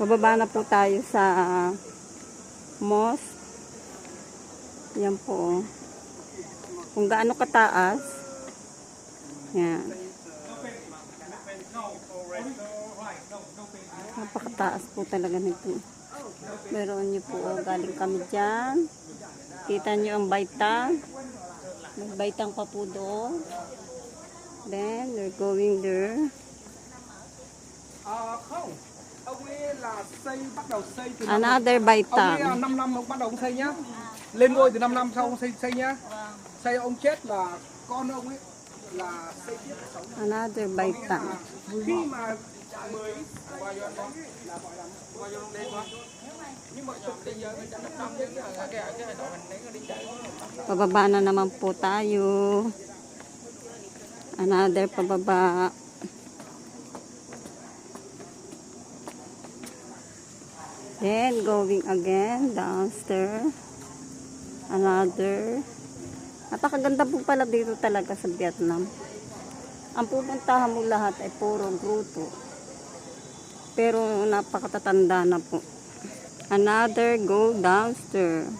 Pababa na po tayo sa mosque. Yan po. oh. Kung gaano kataas. Yan. Napakataas po talaga nito. Meron niyo po, oh, galing kami dyan. Kita niyo ang baitang. May baitang pa po doon. Then, we're going there. À, không ông ấy là xây bắt đầu xây từ năm Another ông ấy baitang. 5 năm ông bắt đầu ông xây nhá lên ngôi từ 5 năm sau ông xây xây nhá xây ông chết là con ông ấy là xây tiếp sống Another baitang. khi mà mới bao nhiêu con là gọi là bao nhiêu lên quá nhưng mà bây giờ người ta năm năm cái cái cái cái đội mình đánh đi chạy Pababa na naman po tayo. Another pababa. Then going again downstairs. Another. Napakaganda po pala dito talaga sa Vietnam. Ang pupuntahan mo lahat ay puro gruto. Pero napakatatanda na po. Another go downstairs.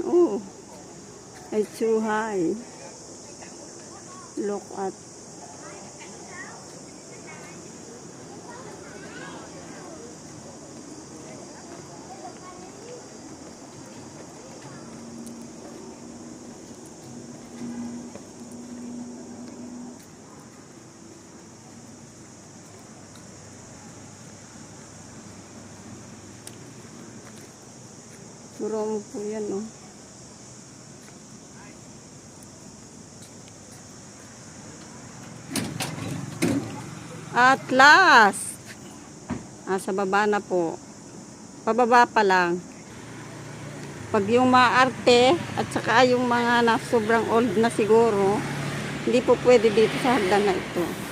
Oh, it's too high. Look at. Turo mo po yan, oh. At last, nasa baba na po. Pababa pa lang. Pag yung maarte at saka yung mga na sobrang old na siguro, hindi po pwede dito sa hagdan na ito.